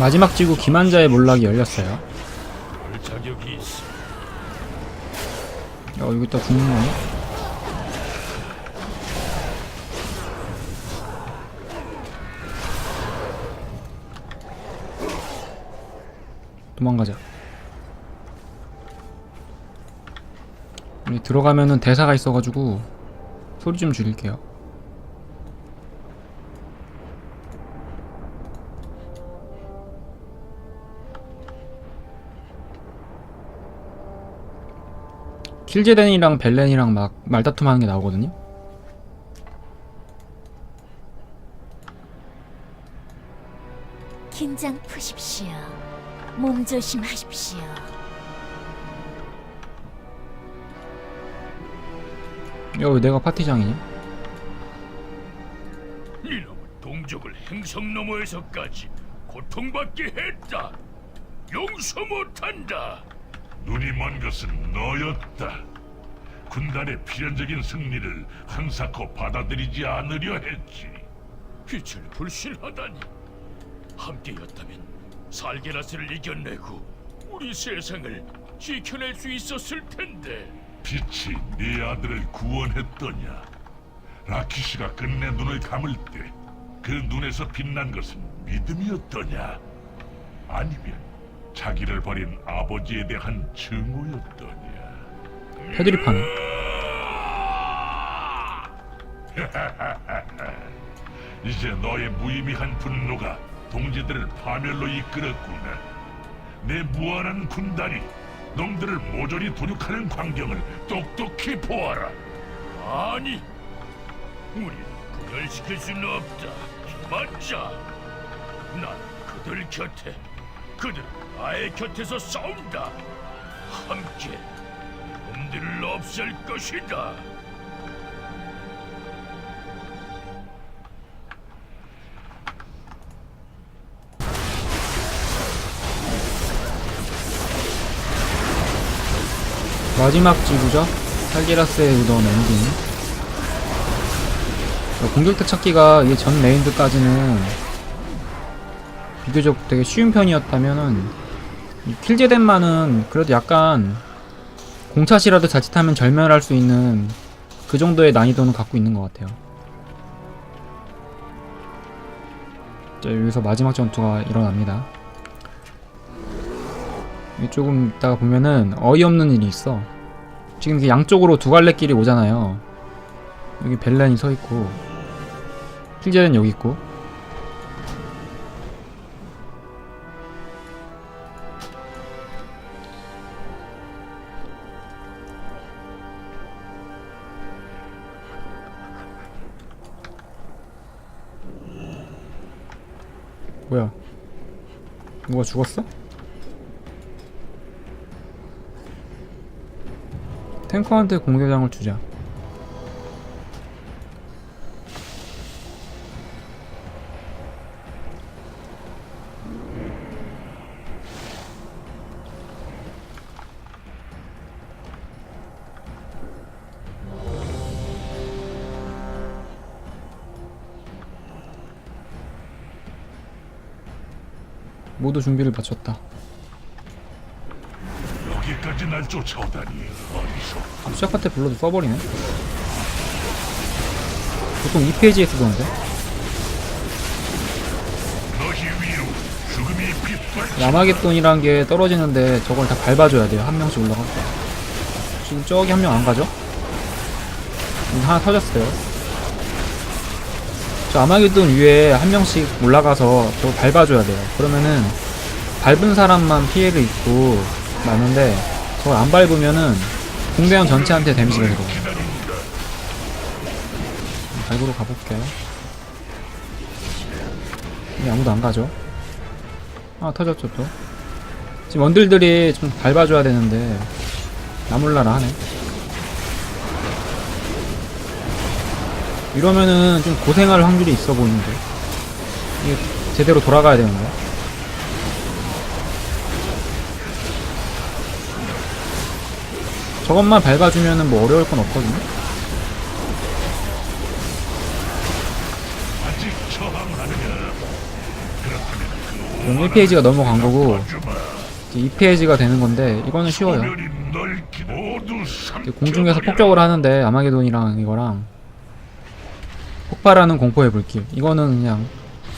마지막 지구 기만자의 몰락이 열렸어요. 어, 여기 또 죽는 거네. 도망가자. 여기 들어가면은 대사가 있어가지고 소리 좀 줄일게요. 킬제덴이랑 벨렌이랑 막 말다툼하는 게 나오거든요. 긴장 푸십시오. 몸 조심하십시오. 야, 왜 내가 파티장이냐? 이놈은 동족을 행성 너머에서까지 고통받게 했다. 용서 못한다. 눈이 먼 것은 너였다. 군단의 필연적인 승리를 한사코 받아들이지 않으려 했지. 빛을 불신하다니. 함께였다면 살게라스를 이겨내고 우리 세상을 지켜낼 수 있었을 텐데. 빛이 네 아들을 구원했더냐? 라키시가 끝내 눈을 감을 때 그 눈에서 빛난 것은 믿음이었더냐? 아니면 자기를 버린 아버지에 대한 증오였더냐? 패드립 하네. 이제 너의 무의미한 분노가 동지들을 파멸로 이끌었구나. 내 무한한 군단이 놈들을 모조리 도륙하는 광경을 똑똑히 보아라. 아니, 우리는 분열시킬 수는 없다. 맞자. 난 그들 곁에, 그들 나의 곁에서 싸운다. 함께 놈들을 없앨 것이다. 마지막 지구죠? 살기라스의 우던 엔딩. 어, 공격대 찾기가 이게 전 메인드까지는 비교적 되게 쉬운 편이었다면은 이 킬제덴만은 그래도 약간 공차시라도 자칫하면 절멸할 수 있는 그 정도의 난이도는 갖고 있는 것 같아요. 자, 여기서 마지막 전투가 일어납니다. 이 조금 있다가 보면은 어이없는 일이 있어. 지금 양쪽으로 두 갈래 길이 오잖아요. 여기 벨란이 서 있고, 킬제는 여기 있고. 누가 죽었어? 탱커한테 공격장을 주자. 모두 준비를 마쳤다. 여기까지 날 쫓아오다니 어디서? 시작할 때 불러도 써버리네. 보통 2페이지에 쓰던데. 너희 위로 죽음이 빗발. 야마겟돈이란 게 떨어지는데 저걸 다 밟아줘야 돼요. 한 명씩 올라가고. 지금 저기 한 명 안 가죠? 하나 터졌어요. 저 아마겟돈 위에 한 명씩 올라가서 저거 밟아줘야 돼요. 그러면은 밟은 사람만 피해를 입고 마는데 저걸 안 밟으면은 공대원 전체한테 데미지가 들어요. 밟으러 가볼게요. 근데 아무도 안 가죠? 아 터졌죠 또 지금 원들들이 좀 밟아줘야 되는데 나몰라라 하네 이러면은 좀 고생할 확률이 있어 보이는데 이게 제대로 돌아가야 되는데 저것만 밟아주면은 뭐 어려울 건 없거든요? 그 지금 1페이지가 넘어간 거고 이제 2페이지가 되는 건데 이거는 쉬워요. 공중에서. 폭격을 하는데 아마게돈이랑 이거랑 폭발하는 공포의 불길. 이거는 그냥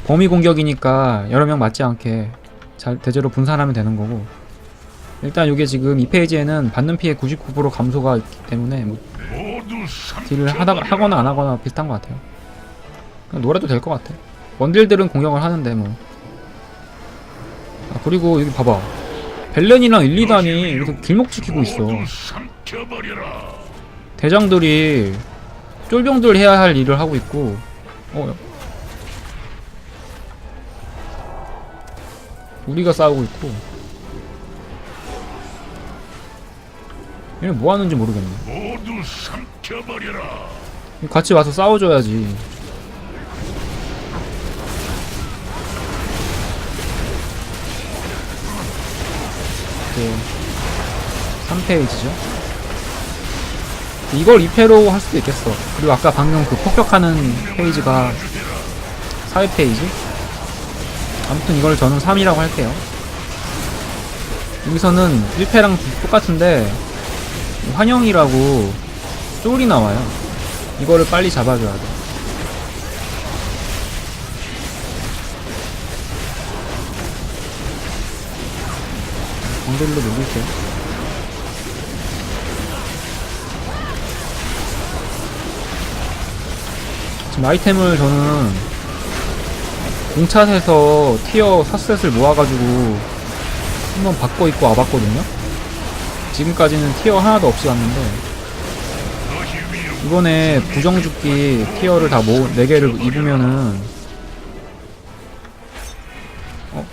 범위 공격이니까 여러 명 맞지 않게 잘 대대로 분산하면 되는 거고 일단 이게 지금 2페이지에는 받는 피해 99% 감소가 있기 때문에 뭐 딜을 하다. 하거나 안 하거나 비슷한 것 같아요. 그냥 놀아도 될 것 같아. 원딜들은 공격을 하는데 뭐. 아, 그리고 여기 봐봐. 벨렌이랑 1, 2단이 이렇게 길목 지키고 있어. 대장들이 쫄병들 해야 할 일을 하고 있고. 어 우리가 싸우고 있고 얘는 뭐 하는지 모르겠네. 모두 삼켜버려라. 같이 와서 싸워줘야지. 이제 3페이지죠? 이걸 2패로 할 수도 있겠어. 그리고 아까 방금 그 폭격하는 페이지가 4페이지? 아무튼 이걸 저는 3이라고 할게요. 여기서는 1패랑 똑같은데 환영이라고 쫄이 나와요 이거를 빨리 잡아줘야 돼. 광대로 녹일게요. 지금 아이템을 저는 공차에서 티어 사셋을 모아가지고 한번 바꿔 입고 와봤거든요. 지금까지는 티어 하나도 없이 왔는데 이번에 부정죽기 티어를 다 모, 4개를 입으면은 어?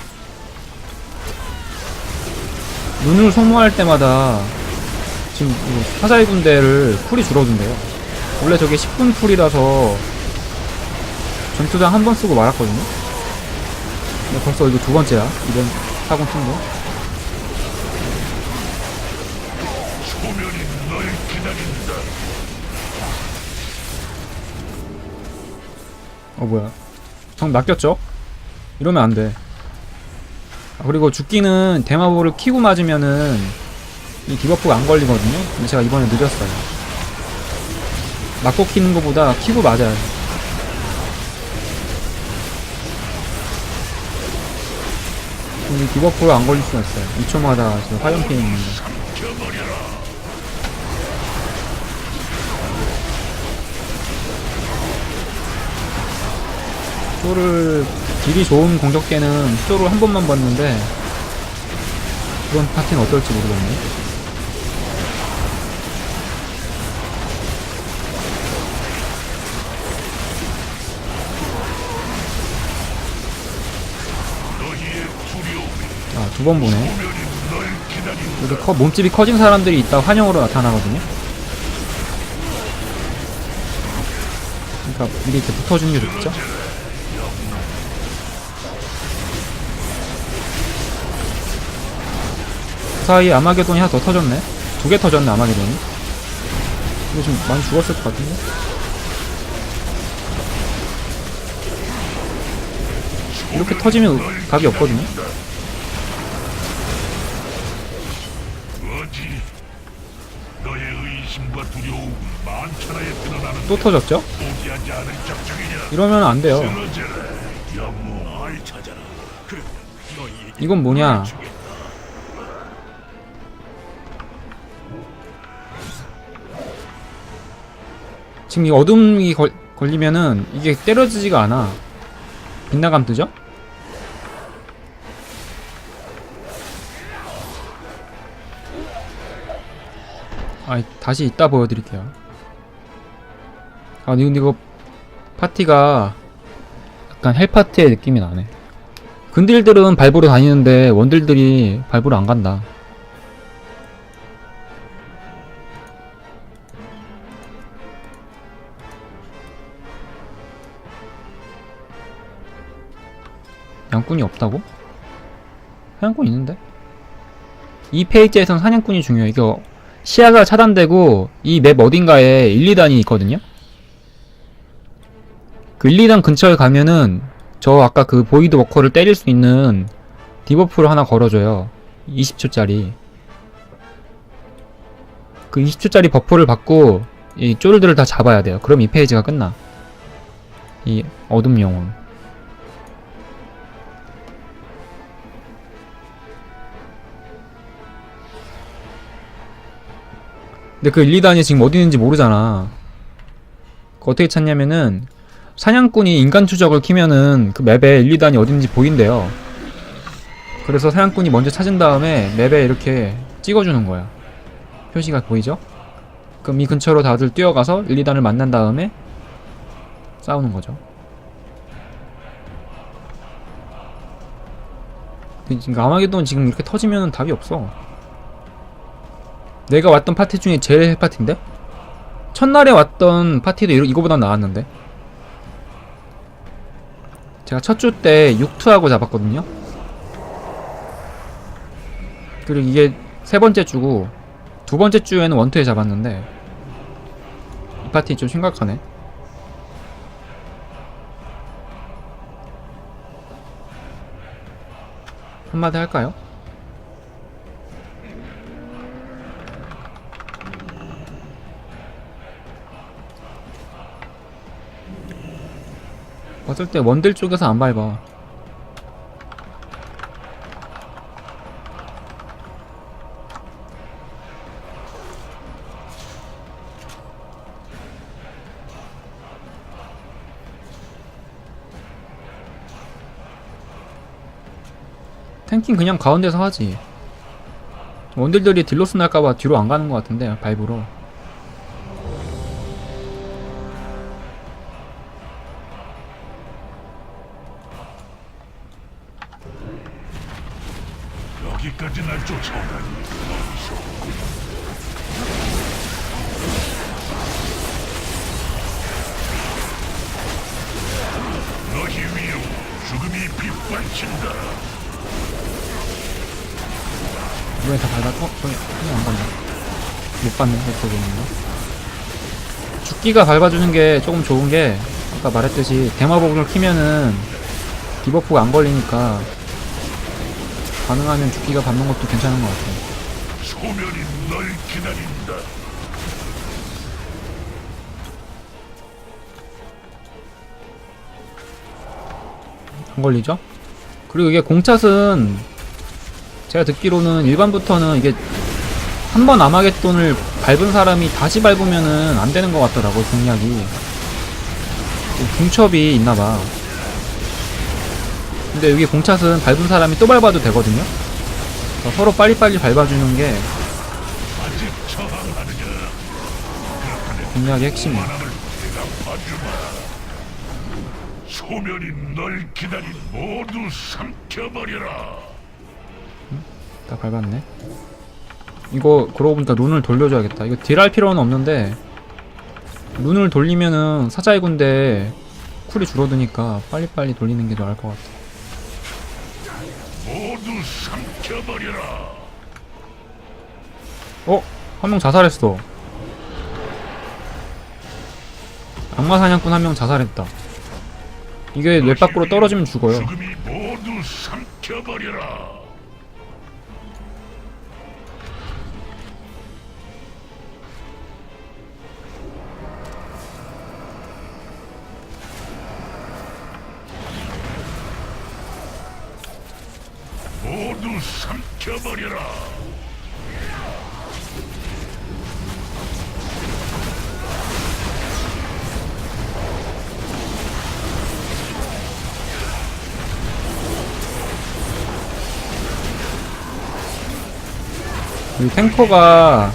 눈을 소모할 때마다 지금 사자의 군대를 쿨이 줄어든대요. 원래 저게 10분 쿨이라서 전투장 한 번 쓰고 말았거든요. 근데 벌써 이거 두 번째야 이번 사건 쓴거 어 뭐야. 정 낚였죠? 이러면 안돼. 아, 그리고 죽기는 대마보를 키고 맞으면은 이 디버프가 안 걸리거든요? 근데 제가 이번에 늦었어요. 맞고 키는 것보다 키고 맞아요. 이 디버프가 안 걸릴 수가 있어요. 2초마다 지금 화염 피해 있는데 쇼를 딜이 좋은 공격 때는 쇼를 한 번만 봤는데 그런 파티는 어떨지 모르겠네. 아, 두 번 보네. 이렇게 커, 몸집이 커진 사람들이 있다 환영으로 나타나거든요. 그러니까 미리 이렇게 붙어주는 게 좋겠죠? 사이에 아마게돈이 하나 더 터졌네. 두 개 터졌네, 아마게돈이. 이거 좀 많이 죽었을 것 같은데? 이렇게 터지면 답이 없거든요? 또 터졌죠? 이러면 안 돼요. 이건 뭐냐? 지금 이 어둠이 걸, 걸리면은 이게 때려지지가 않아. 빛나감 뜨죠? 아, 다시 이따 보여드릴게요. 아, 근데 이거 파티가 약간 헬파티의 느낌이 나네. 근딜들은 발부로 다니는데 원딜들이 발부로 안 간다. 양꾼이 없다고? 사냥꾼 있는데? 이 페이지에선 사냥꾼이 중요해. 이거 시야가 차단되고 이 맵 어딘가에 1, 2단이 있거든요? 그 1, 2단 근처에 가면은 저 아까 그 보이드 워커를 때릴 수 있는 디버프를 하나 걸어줘요 20초짜리 그 20초짜리 버프를 받고 이 쫄들을 다 잡아야 돼요 그럼 이 페이지가 끝나 이 어둠 영혼 근데 그 1, 2단이 지금 어디 있는지 모르잖아. 그 어떻게 찾냐면은 사냥꾼이 인간 추적을 키면은 그 맵에 1, 2단이 어디 있는지 보인대요. 그래서 사냥꾼이 먼저 찾은 다음에 맵에 이렇게 찍어주는 거야. 표시가 보이죠? 그럼 이 근처로 다들 뛰어가서 1, 2단을 만난 다음에 싸우는 거죠. 지금 아마게돈 지금 이렇게 터지면 답이 없어 내가 왔던 파티 중에 제일 파티인데? 첫날에 왔던 파티도 이- 이거보다 나았는데 제가 첫 주 때 6투하고 잡았거든요 그리고 이게 세 번째 주고 두 번째 주에는 원투에 잡았는데 이 파티 좀 심각하네 한마디 할까요? 어쩔 때 원딜 쪽에서 안 밟아. 탱킹 그냥 가운데서 하지. 원딜들이 딜로스 날까봐 뒤로 안 가는 것 같은데, 발브로. 죽기가 밟아주는 게 조금 좋은 게, 아까 말했듯이, 대마복을 키면은, 디버프가 안 걸리니까, 가능하면 죽기가 밟는 것도 괜찮은 것 같아요. 소멸이 널 기다린다 안 걸리죠? 그리고 이게 공찻은, 제가 듣기로는 일반부터는 이게, 한 번 아마겟돈을 밟은 사람이 다시 밟으면은 안 되는 것 같더라고, 공략이. 중첩이 있나봐. 근데 여기 공찻은 밟은 사람이 또 밟아도 되거든요? 그러니까 서로 빨리빨리 밟아주는 게 공략의 봐주마 소멸이 널 기다린 모두 삼켜버려라 다 밟았네. 이거 그러고 보니까 룬을 돌려줘야겠다. 이거 딜할 필요는 없는데 룬을 돌리면은 사자의 군대 쿨이 줄어드니까 빨리빨리 돌리는 게 나을 것 같아. 모두 삼켜버려라 어? 한 명 자살했어. 악마 사냥꾼 한 명 자살했다. 이게 뇌 밖으로 떨어지면 죽어요. 죽음이 모두 삼켜버려라 삼켜버려라 이 탱커가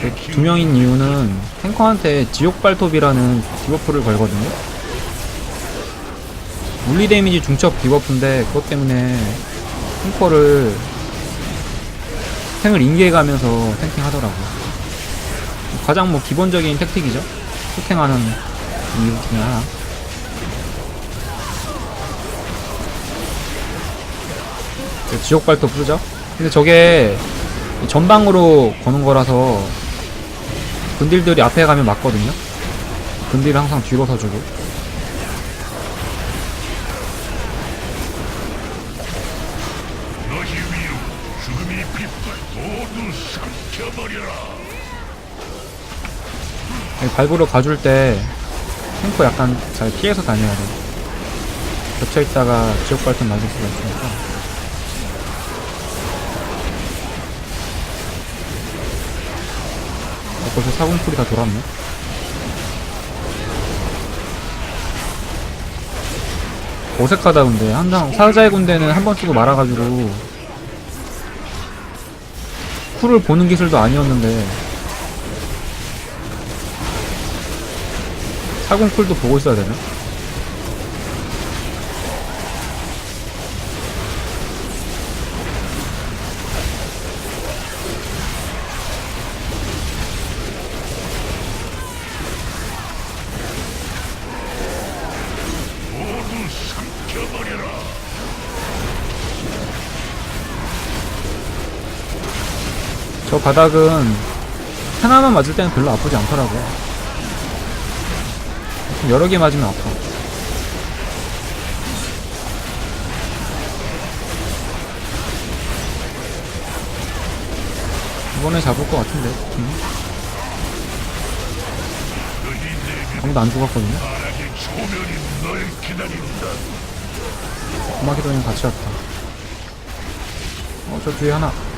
그두 명인 이유는 탱커한테 지옥 발톱이라는 디버프를 걸거든요. 물리 데미지 중첩 디버프인데 그것 때문에 탱커를 탱을 인계해가면서 탱킹 하더라고. 가장 뭐 기본적인 택틱이죠. 후탱하는 이유 중에 하나. 그 지옥 발톱 쓰죠. 근데 저게 전방으로 거는 거라서 근딜들이 앞에 가면 맞거든요. 근딜은 항상 뒤로 서주고. 이 빛을 모두 삼켜버려라. 발부로 가줄 때 탱커 약간 잘 피해서 다녀야 돼. 겹쳐있다가 지옥 발전 맞을 수가 있으니까. 어, 벌써 사군풀이 다 돌았네. 어색하다 근데 항상 사자의 군대는 한 번 쓰고 말아가지고 쿨을 보는 기술도 아니었는데 사군 쿨도 보고 있어야 되나? 저 바닥은 하나만 맞을 때는 별로 아프지 않더라고요. 좀 여러 개 맞으면 아파. 이번에 잡을 것 같은데. 음. 아무도 안 죽었거든요. 기다린다. 고마기도님 같이 왔다. 어, 저 뒤에 하나.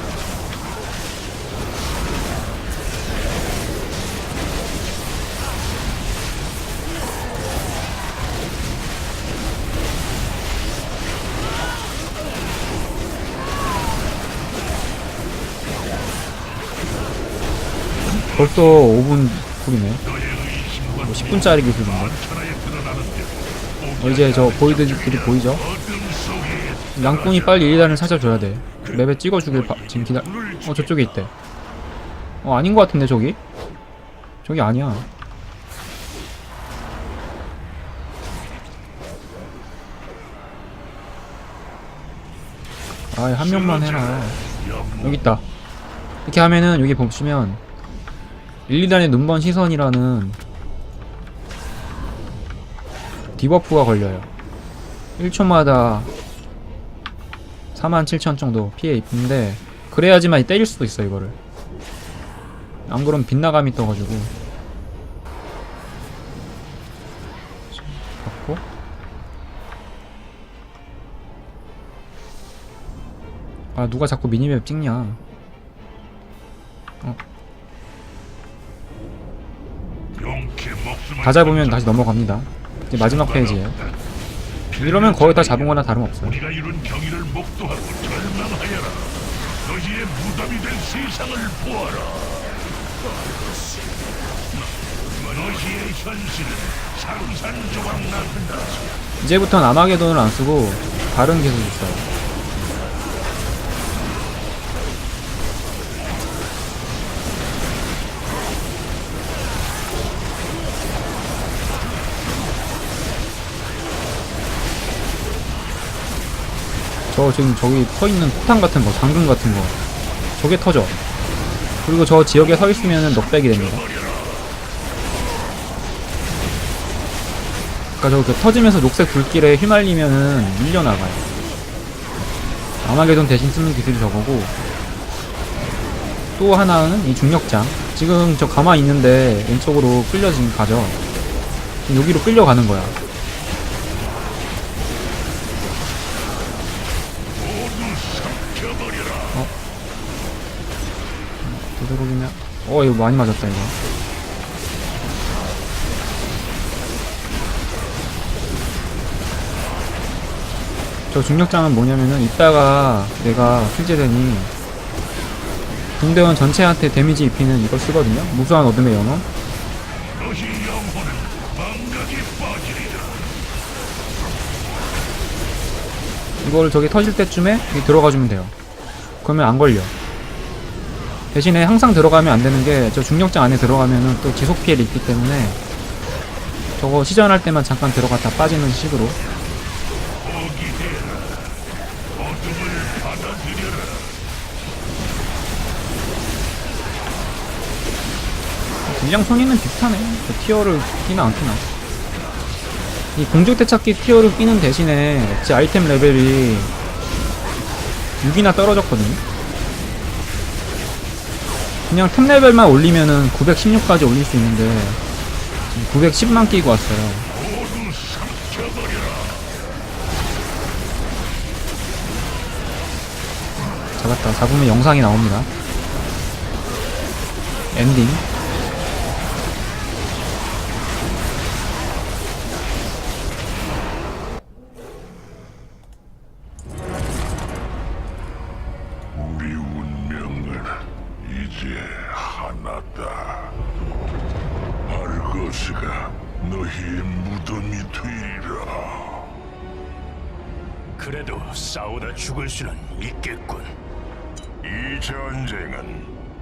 벌써 5분 쿨이네. 뭐 10분짜리 기술인데. 드러나는데 어, 이제 저 보이드들이 보이죠? 양꾼이 빨리 1단을 찾아줘야 돼. 맵에 찍어주길 바, 지금 기다. 어 저쪽에 있대. 어 아닌 것 같은데 저기? 저기 아니야. 아한 명만 해라. 여기 있다. 이렇게 하면은 여기 보시면 1, 2단의 눈번 시선이라는 디버프가 걸려요. 1초마다 47,000 정도 피해 입는데 그래야지만 때릴 수도 있어 이거를. 안 그러면 빗나감이 떠가지고. 받고. 아 누가 자꾸 미니맵 찍냐? 용 다 잡으면 다시 넘어갑니다 이제 마지막 페이지에요 이러면 거의 다 잡은 거나 다름없어요 우리가 이룬 경의를 목도하고 절망하여라. 너희의 무덤이 된 세상을 보아라. 너희의 현실은 상산조각 난다. 이제부터는 아마게돈을 안 쓰고 다른 기술 써요. 저 지금 저기 서 있는 폭탄 같은 거, 장군 같은 거, 저게 터져. 그리고 저 지역에 서 있으면은 넉백이 됩니다. 그러니까 저그 터지면서 녹색 불길에 휘말리면은 밀려나가요. 아마게돈 대신 쓰는 기술이 저거고 또 하나는 이 중력장. 지금 저 가만히 있는데 왼쪽으로 끌려 지금 가죠. 지금 여기로 끌려가는 거야. 어 이거 많이 맞았다 이거. 저 중력장은 뭐냐면은 이따가 내가 실제되니 군대원 전체한테 데미지 입히는 이걸 쓰거든요 무수한 어둠의 빠지리라. 이걸 저기 터질 때쯤에 들어가주면 돼요 그러면 안 걸려 대신에 항상 들어가면 안 되는 게 저 중력장 안에 들어가면은 또 지속 피해를 입기 때문에 저거 시전할 때만 잠깐 들어갔다 빠지는 식으로. 분량 손이는 비슷하네. 그 티어를 끼나 안 끼나. 이 공중대 찾기 티어를 끼는 대신에 제 아이템 레벨이 6이나 떨어졌거든요. 그냥 템 레벨만 올리면은 916까지 올릴 수 있는데 지금 910만 끼고 왔어요. 잡았다. 잡으면 영상이 나옵니다. 엔딩.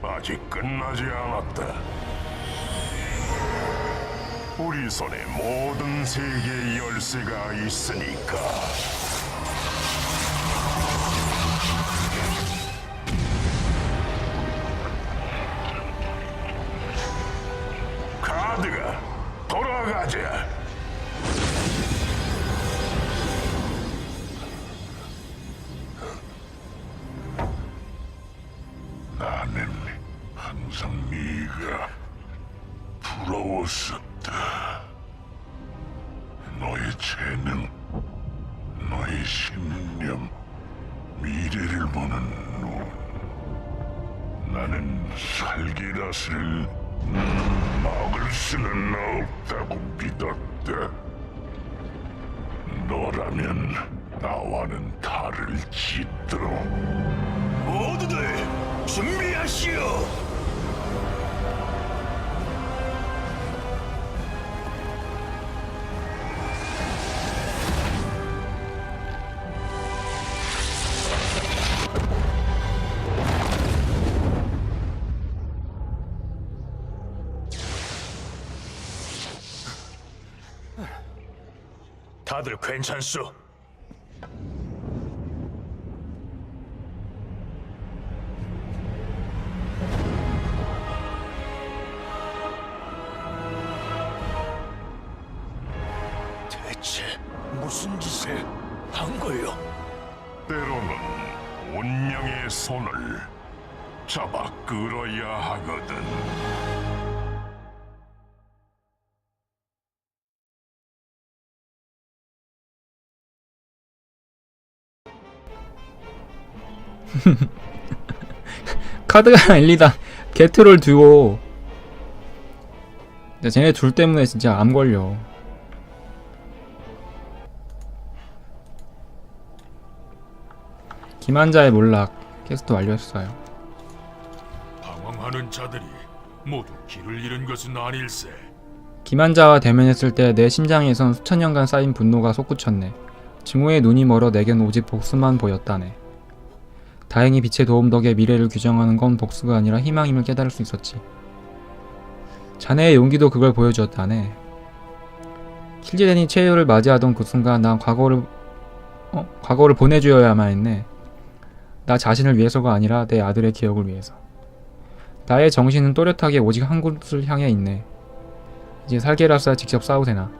아직 끝나지 않았다. 우리 손에 모든 세계의 열쇠가 있으니까. 믿었다. 너라면 나와는 다를 짓도록. 모두들 준비하시오. 다들 괜찮소? 대체 무슨 짓을 한 거요? 때로는 운명의 손을 잡아 끌어야 하거든. 카드가 엘리다 게트를 두고 쟤네 둘 때문에 진짜 암 걸려. 김한자의 몰락 퀘스트 완료했어요. 방황하는 자들이 모두 길을 잃은 것은 아닐세. 김한자와 대면했을 때 내 심장에선 수천 년간 쌓인 분노가 솟구쳤네. 증오의 눈이 멀어 내겐 오직 복수만 보였다네. 다행히 빛의 도움 덕에 미래를 규정하는 건 복수가 아니라 희망임을 깨달을 수 있었지. 자네의 용기도 그걸 보여주었다네. 킬지덴이 최후를 맞이하던 그 순간 난 과거를 어? 과거를 보내주어야만 했네. 나 자신을 위해서가 아니라 내 아들의 기억을 위해서. 나의 정신은 또렷하게 오직 한 곳을 향해 있네. 이제 살게라스와 직접 싸우세나.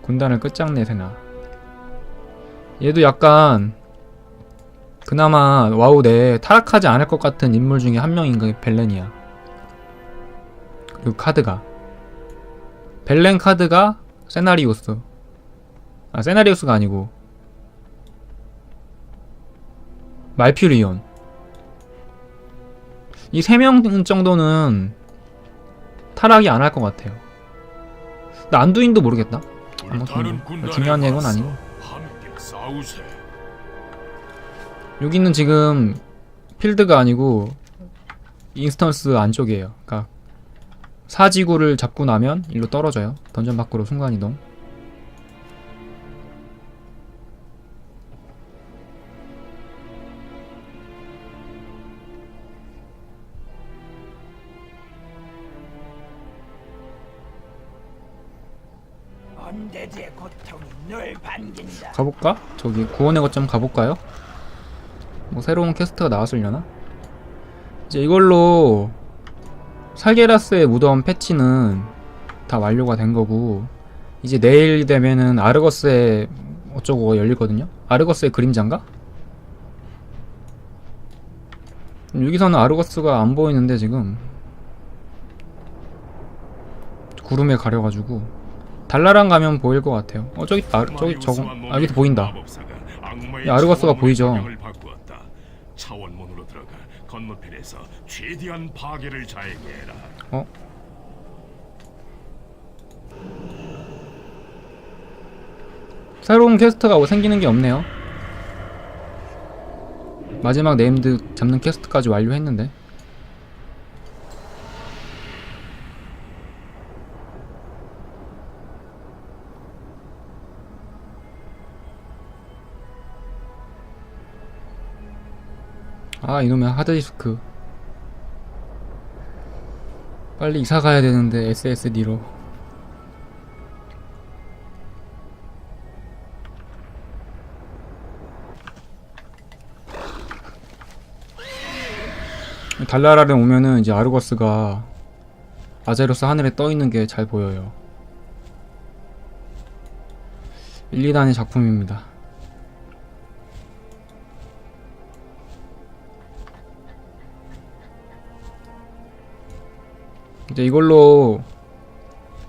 군단을 끝장내세나. 얘도 약간 그나마 와우 내에 타락하지 않을 것 같은 인물 중에 한 명인 게 벨렌이야. 그리고 카드가 벨렌 카드가 세나리우스. 아 세나리우스가 아니고 말퓨리온. 이 세 명 정도는 타락이 안 할 것 같아요. 나 안두인도 모르겠다. 아무튼 불타는 군단에 중요한 얘기는 아니고. 여기는 지금 필드가 아니고 인스턴스 안쪽이에요. 그러니까 사지구를 잡고 나면 일로 떨어져요. 던전 밖으로 순간 이동. 언데드의 고통이 널 반긴다. 가볼까? 저기 구원의 거점 가볼까요? 뭐 새로운 퀘스트가 나왔으려나? 이제 이걸로 살게라스의 무덤 패치는 다 완료가 된 거고 이제 내일 되면은 아르거스의 어쩌고 열리거든요? 아르거스의 그림자인가? 여기서는 아르거스가 안 보이는데 지금 구름에 가려가지고 달라랑 가면 보일 것 같아요. 어 저기 아, 저기 저거 아 여기도 보인다. 야, 아르거스가 보이죠? 바꾸었다. 차원문으로 들어가 건너편에서 최대한 파괴를 자행해라. 어? 새로운 퀘스트가 뭐 생기는 게 없네요. 마지막 네임드 잡는 퀘스트까지 완료했는데. 아 이놈의 하드디스크 빨리 이사 가야 되는데 SSD로 달라라를 오면은 이제 아르거스가 아제로스 하늘에 떠 있는 게 잘 보여요. 1, 2단의 작품입니다. 이제 이걸로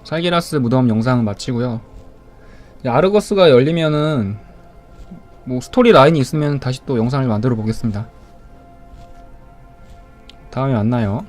살기라스 무덤 영상은 마치고요. 아르거스가 열리면은 뭐 스토리 라인이 있으면 다시 또 영상을 만들어 보겠습니다. 다음에 만나요.